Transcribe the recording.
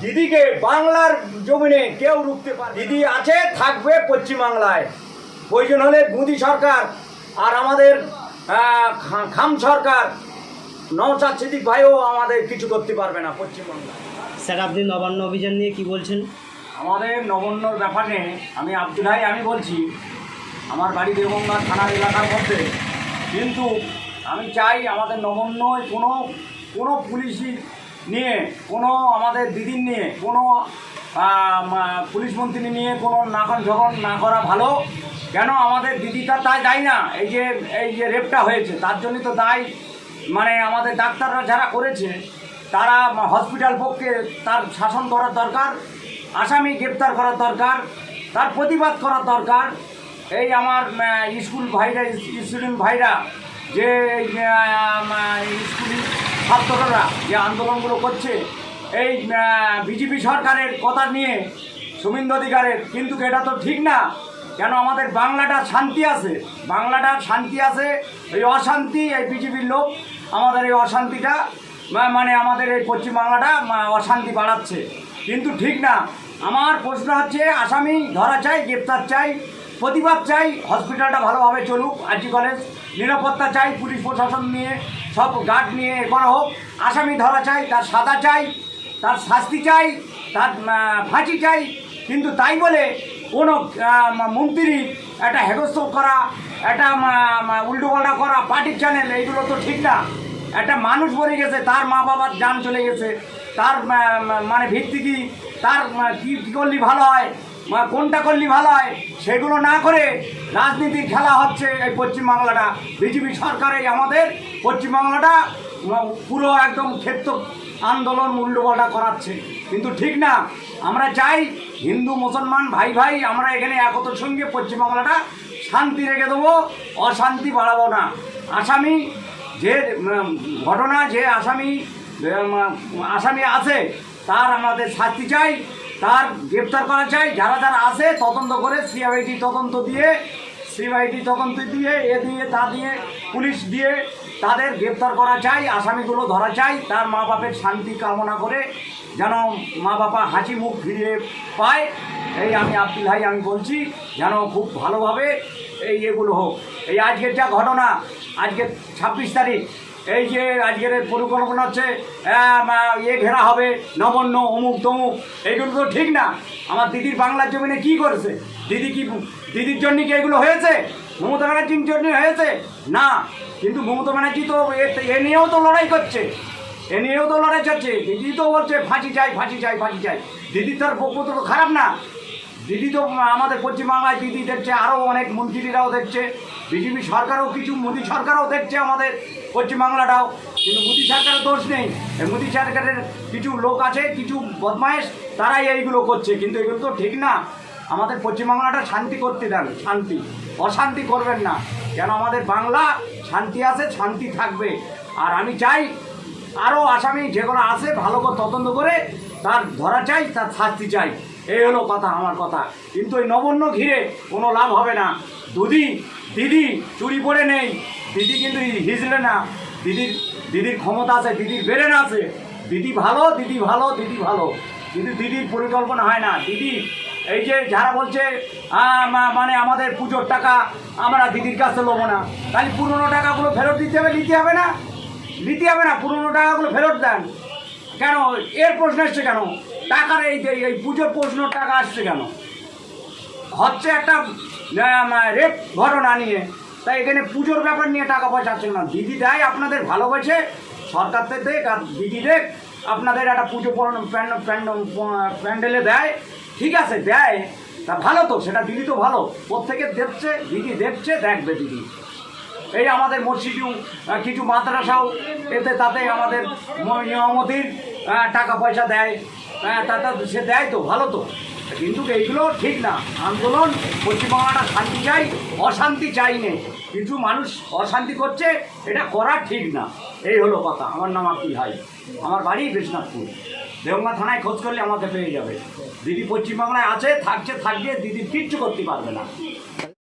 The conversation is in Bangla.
দিদিকে বাংলার জমিনে কেউ রুখতে পারে দিদি আছে থাকবে পশ্চিমবাংলায়। প্রয়োজন হলে মোদী সরকার আর আমাদের খা- খাম সরকার নওশাদ সিদ্দিক ভাইও আমাদের কিছু করতে পারবে না পশ্চিমবাংলায়। স্যার আপনি নবান্ন অভিযান নিয়ে কি বলছেন? আমাদের নগণ্যর ব্যাপারে আমি আব্দুল ভাই আমি বলছি আমার বাড়ি দেবঙ্গা থানার এলাকার মধ্যে। কিন্তু আমি চাই আমাদের নগণ্যয় কোনো কোনো পুলিশই নিয়ে, কোনো আমাদের দিদির নিয়ে, কোনো পুলিশ মন্ত্রী নিয়ে কোনো নাকন ঝকন না করা ভালো। কেন আমাদের দিদিটা তাই দায় না? এই যে এই যে রেপটা হয়েছে, তার জন্যই তো দায়। মানে আমাদের ডাক্তাররা যারা করেছে, তারা হসপিটাল পক্ষে তার শাসন করার দরকার, আসামি গ্রেপ্তার করার দরকার, তার প্রতিবাদ করার দরকার। এই আমার স্কুল ভাইরা, স্টুডেন্ট ভাইরা, যে স্কুল ছাত্ররা যে আন্দোলনগুলো করছে, এই বিজেপি সরকারের কথা নিয়ে শুভেন্দু অধিকারের, কিন্তু এটা তো ঠিক না। কেন আমাদের বাংলাটা শান্তি আছে? বাংলাটা শান্তি আছে, এই অশান্তি, এই বিজেপির লোক আমাদের এই অশান্তিটা মানে আমাদের এই পশ্চিমবাংলাটা অশান্তি বাড়াচ্ছে। কিন্তু ঠিক না। আমার প্রশ্ন হচ্ছে, আসামি ধরা চাই, গ্রেপ্তার চাই প্রতিবাদ চাই হসপিটালটা ভালোভাবে চলুক আরজি কলেজ নিরাপত্তা চাই, পুলিশ প্রশাসন নিয়ে, সব গার্ড নিয়ে এ করা হোক। আসামি ধরা চাই, তার সাদা চাই, তার শাস্তি চাই, তার ফাঁসি চাই। কিন্তু তাই বলে কোনো মন্ত্রী একটা হেগস্ত করা, একটা উল্টোপাল্টা করা পার্টির চ্যানেল এইগুলো তো ঠিক না। একটা মানুষ মরে গেছে, তার মা বাবার যান চলে গেছে, তার মানে ভিত্তি কি, তার কি করলে ভালো হয়? বা কোনটা করলি ভালো হয়? সেগুলো না করে রাজনীতির খেলা হচ্ছে এই পশ্চিমবাংলাটা। বিজেপি সরকারেই আমাদের পশ্চিমবাংলাটা পুরো একদম ক্ষেত্র আন্দোলন মূল্যপাল্টা করাচ্ছে। কিন্তু ঠিক না, আমরা চাই হিন্দু, মুসলমান, ভাই ভাই, আমরা এখানে একতার সঙ্গে পশ্চিমবাংলাটা শান্তি রেখে দেবো, অশান্তি বাড়াবো না। আসামি যে ঘটনা যে আসামি আসামি আছে, তার আমাদের শাস্তি চাই। তার গ্রেপ্তার করা চাই যারা যারা আছে, তদন্ত করে সিআইডি তদন্ত দিয়ে, সিআইডি তদন্ত দিয়ে, এ দিয়ে, তা দিয়ে, পুলিশ দিয়ে তাদের গ্রেপ্তার করা চাই আসামিগুলো ধরা চাই তার মা বাপের শান্তি কামনা করে যেন মা বাবা হাসি মুখ ফিরিয়ে পায়। এই আমি আব্দুল ভাই আমি বলছি, যেন খুব ভালোভাবে এই এগুলো হোক। এই আজকের যা ঘটনা, আজকে ছাব্বিশ তারিখ এই যে আজকের পরিকল্পনা হচ্ছে ইয়ে ঘেরা হবে নবান্ন অমুক, তমুক, এইগুলো তো ঠিক না। আমার দিদির বাংলার জমিনে কি করেছে? দিদি কি, দিদির জন্য কি এগুলো হয়েছে? মমতা ব্যানার্জির জন্য হয়েছে? না, কিন্তু মমতা ব্যানার্জি তো এ- এ নিয়েও তো লড়াই করছে। এ নিয়েও তো লড়াই করছে। দিদি তো বলছে, ফাঁসি চাই ফাঁসি চাই ফাঁসি চাই। দিদির তার পক্ষ তো খারাপ না। দিদি তো আমাদের পশ্চিমবাংলায় দিদি দেখছে আরও অনেক মন্ত্রীরাও দেখছে। বিজেপি সরকারও কিছু, মোদী সরকারও দেখছে আমাদের পশ্চিমবাংলাটাও। কিন্তু মোদী সরকারের দোষ নেই। মোদী সরকারের কিছু লোক আছে, কিছু বদমায়েশ, তারাই এইগুলো করছে। কিন্তু এগুলো তো ঠিক না। আমাদের পশ্চিমবাংলাটা শান্তি করতে দেন, শান্তি। অশান্তি করবেন না। কেন আমাদের বাংলা শান্তি আছে, শান্তি থাকবে। আর আমি চাই আরও আসামি যে কোনো আছে, ভালো করে তদন্ত করে তার ধরা চাই, তার শাস্তি চাই। এই হলো কথা, আমার কথা। কিন্তু ওই নবন্য ঘিরে কোনো লাভ হবে না। দুদি দিদি চুরি পড়ে নেই। দিদি কিন্তু হিজড়ে না। দিদির দিদির ক্ষমতা আছে, দিদির বেরেন আছে। দিদি ভালো দিদি ভালো দিদি ভালো। কিন্তু দিদির পরিকল্পনা হয় না। দিদি, এই যে যারা বলছে মানে আমাদের পুজোর টাকা আমরা দিদির কাছে নেব না। তাহলে পুরনো টাকাগুলো ফেরত দিতে হবে, নিতে হবে না? নিতে হবে না, পুরনো টাকাগুলো ফেরত দেন। কেন? এর প্রশ্ন এসছে কেন? টাকার এই এই পুজোর প্রশ্ন, টাকা আসছে কেন? হচ্ছে একটা রেপ ঘটনা নিয়ে। তাই এখানে পুজোর ব্যাপার নিয়ে টাকা পয়সা আসছে না দিদি দেয়, আপনাদের ভালোবাসে, সরকার থেকে দেখ, আর দিদি দেখ, আপনাদের একটা পুজো প্যান্ডেলে দেয়। ঠিক আছে, দেয়। তা ভালো তো, সেটা দিদি তো ভালো। প্রত্যেকে দেখছে, দিদি দেখছে, দেখবে দিদি। এই আমাদের মসজিদও কিছু মাদ্রাসাও এতে তাতে আমাদের নিয়ামতির টাকা পয়সা দেয়। আহ, তা তা সে দেয় তো ভালো তো। কিন্তু এইগুলো ঠিক না। আন্দোলন পশ্চিমবাংলাটা শান্তি চাই অশান্তি চাই নে। কিছু মানুষ অশান্তি করছে এটা করা ঠিক না। এই হলো কথা। আমার নাম আব্দুল ভাই আমার বাড়ি বিশ্বনাথপুর দেওঙ্গা থানায় খোঁজ করলে আমাকে পেয়ে যাবে। দিদি পশ্চিমবাংলায় আছে থাকছে থাকবে দিদি কিচ্ছু করতে পারবে না।